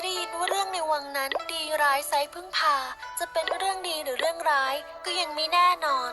จะได้ยินว่าเรื่องในวังนั้นดีร้ายไซพึ่งพา จะเป็นเรื่องดีหรือเรื่องร้ายก็ยังไม่แน่นอน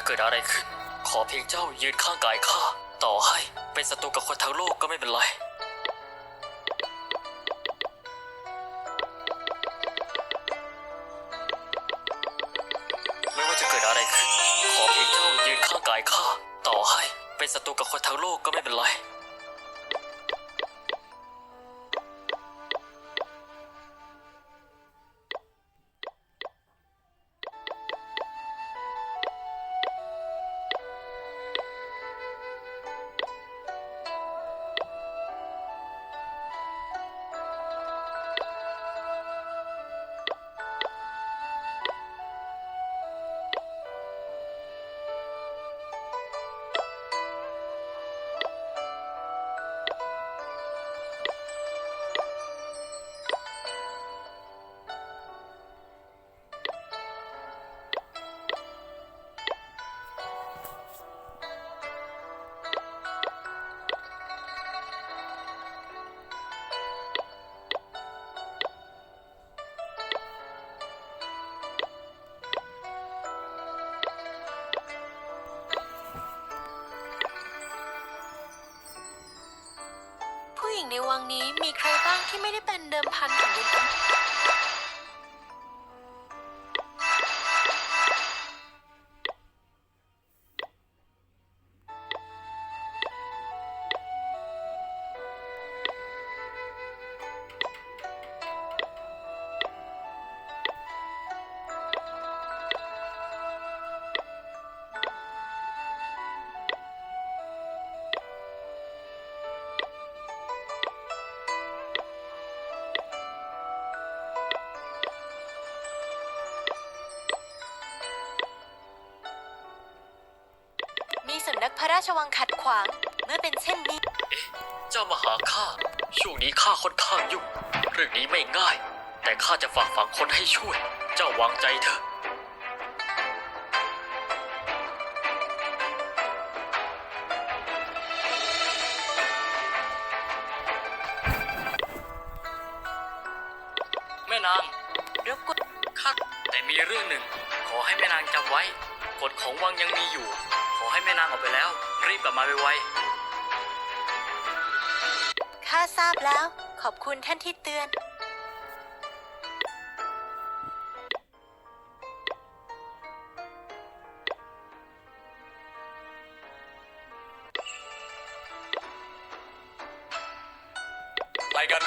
จะเกิดอะไรขึ้น ขอเพียงเจ้ายืนข้างกายข้า ต่อให้เป็นศัตรูกับคนทั้งโลกก็ไม่เป็นไร ในวังนี้มีใครบ้างที่ไม่ได้เป็นเดิมพันของดินแดน สำนักพระราชวังขัดขวาง เมื่อเป็นเช่นนี้ เจ้ามาหาข้า ช่วงนี้ข้าค่อนข้างยุ่ง เรื่องนี้ไม่ง่าย แต่ข้าจะฝากฝังคนให้ช่วย เจ้าวางใจเถอะ แม่นาง รบกวนข้าแต่มีเรื่องหนึ่ง ขอให้แม่นางจำไว้ กฎของวังยังมีอยู่ขอให้ แม่นางออกไปแล้ว รีบกลับมาไวๆข้าทราบแล้ว ขอบคุณท่านที่เตือน ไปกัน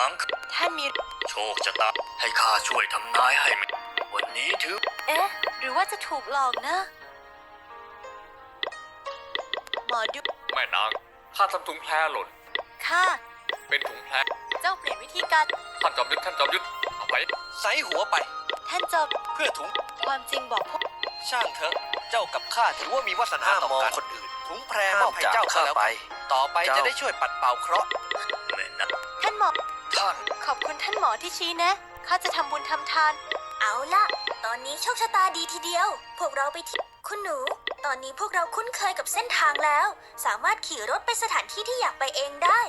าง ท่านมี โชคชะตาให้ข้าช่วยทำนายให้แม่วันนี้ถือ เอ๊ะ หรือว่าจะถูกหลอกนะ หมอดูแม่นางข้าทำถุงแพรหล่น ค่ะ เป็นถุงแพรเจ้าเปลี่ยนวิธีการ ท่านจอมยุทธท่านจอมยุทธเอาไปใส่หัวไป ท่านจบเพื่อถุงความจริงบอกพวกช่างเถอะ เจ้ากับข้าถือว่ามีวาสนาห้ามต่อมองกันคนอื่น ถุงแพรห้ามอบให้จากเจ้าก็ข้าแล้วไปกันต่อไปเจ้าจะได้ช่วยปัดเป่าเคราะห์ อนขอบคุณท่านหมอที่ชี้แนะข้าจะทำบุญทำทาน เอาละตอนนี้โชคชะตาดีทีเดียว พวกเราไปที่คุณหนู ตอนนี้พวกเราคุ้นเคยกับเส้นทางแล้ว สามารถขี่รถไปสถานที่ที่อยากไปเองได้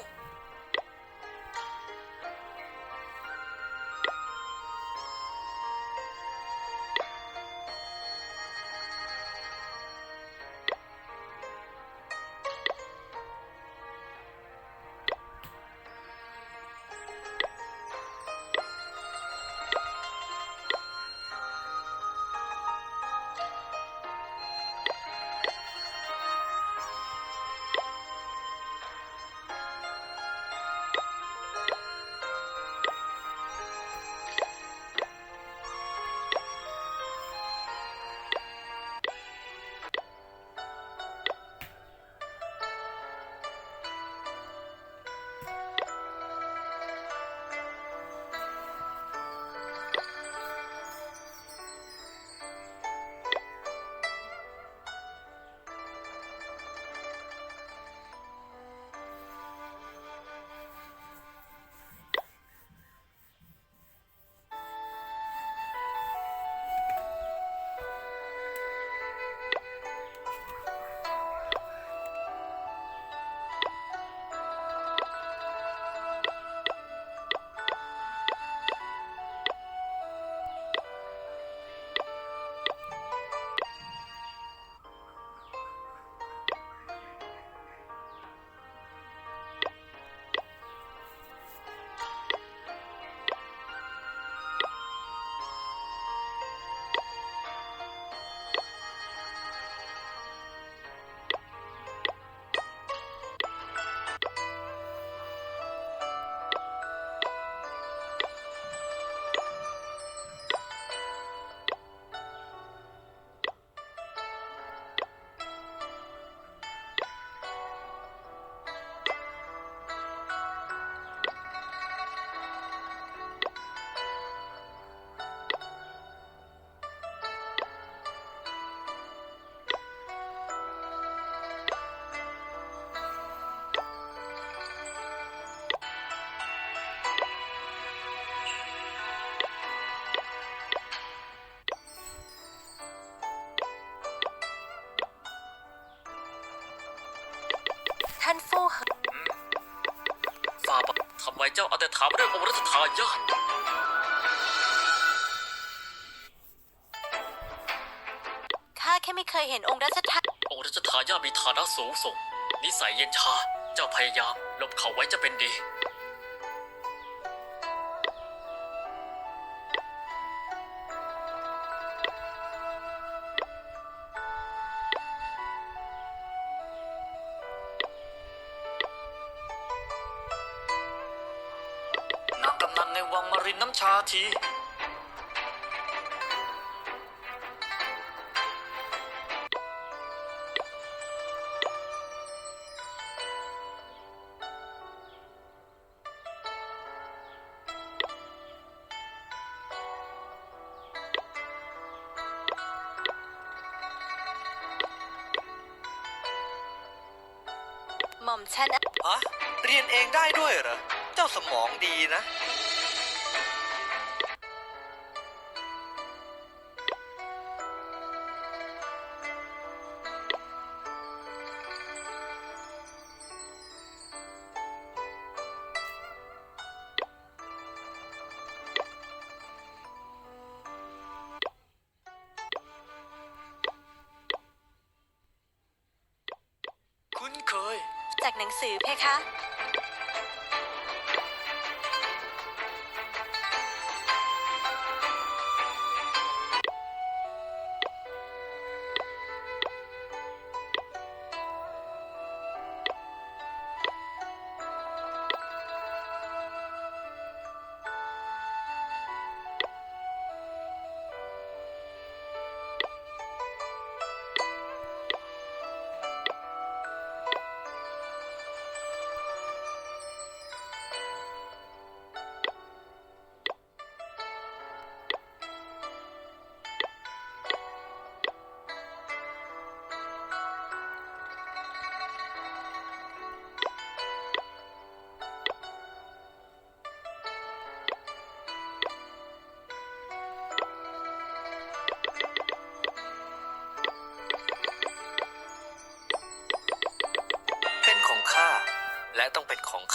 บาททำไมเจ้าเอาแต่ถามเรื่ององค์รัชทายาทข้าแค่ไม่เคยเห็นองค์รัชทายองค์รัชทายาทมีฐานะสูงส่งนิสัยเย็นชา เจ้าพยายามหลบเขาไว้จะเป็นดี หม่อมฉันฮะเรียนเองได้ด้วยเหรอ เจ้าสมองดีนะ จากหนังสือเพคะ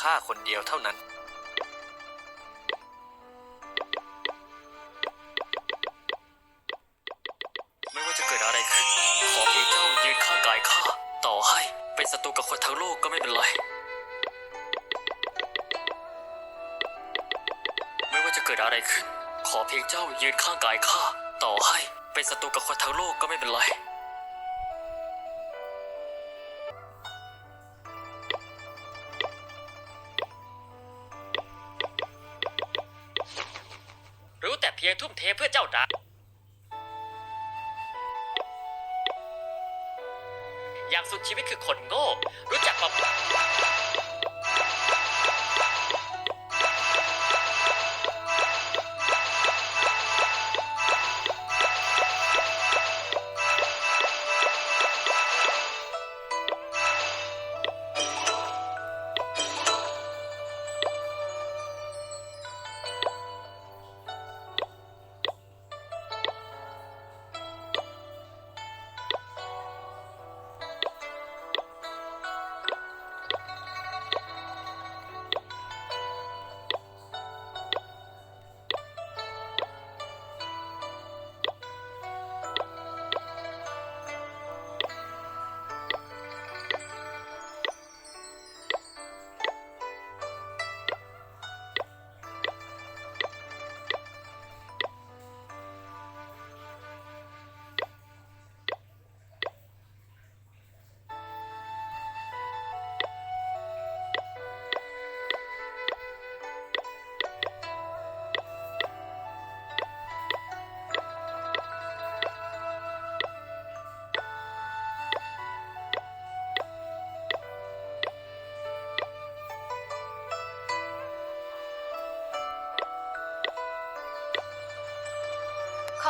ข้าคนเดียวเท่านั้น ไม่ว่าจะเกิดอะไรขึ้น ขอเพียงเจ้ายืนข้างกายข้า ต่อให้เป็นศัตรูกับคนทั้งโลกก็ไม่เป็นไร ไม่ว่าจะเกิดอะไรขึ้น ขอเพียงเจ้ายืนข้างกายข้า ต่อให้เป็นศัตรูกับคนทั้งโลกก็ไม่เป็นไร ทุ่มเทเพื่อเจ้าดาอย่างสุดชีวิตคือคนโง่รู้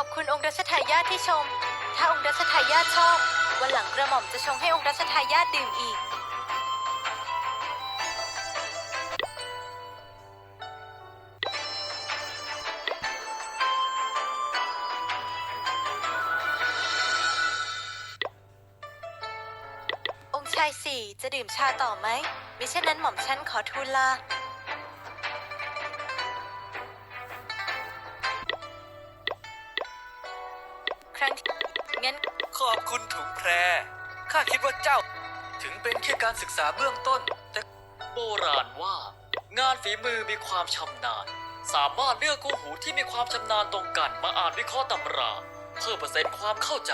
อบคุณองค์รัชทายาทที่ชม ถ้าองค์รัชทายาทชอบ วันหลังกระหม่อมจะชงให้องค์รัชทายาทดื่มอีก องค์ชายสี่จะดื่มชาต่อไหมมิเช่นนั้นหม่อมฉันขอทูลลา ข้าคิดว่าเจ้า ถึงเป็นแค่การศึกษาเบื้องต้น แต่โบราณว่า งานฝีมือมีความชำนาญ สามารถเลือกคู่หูที่มีความชำนาญตรงกันมาอ่านวิเคราะห์ตำรา เพื่อเปอร์เซ็นต์ความเข้าใจ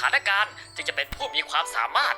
ถานการณ์จึงจะเป็นผู้มีความสามารถ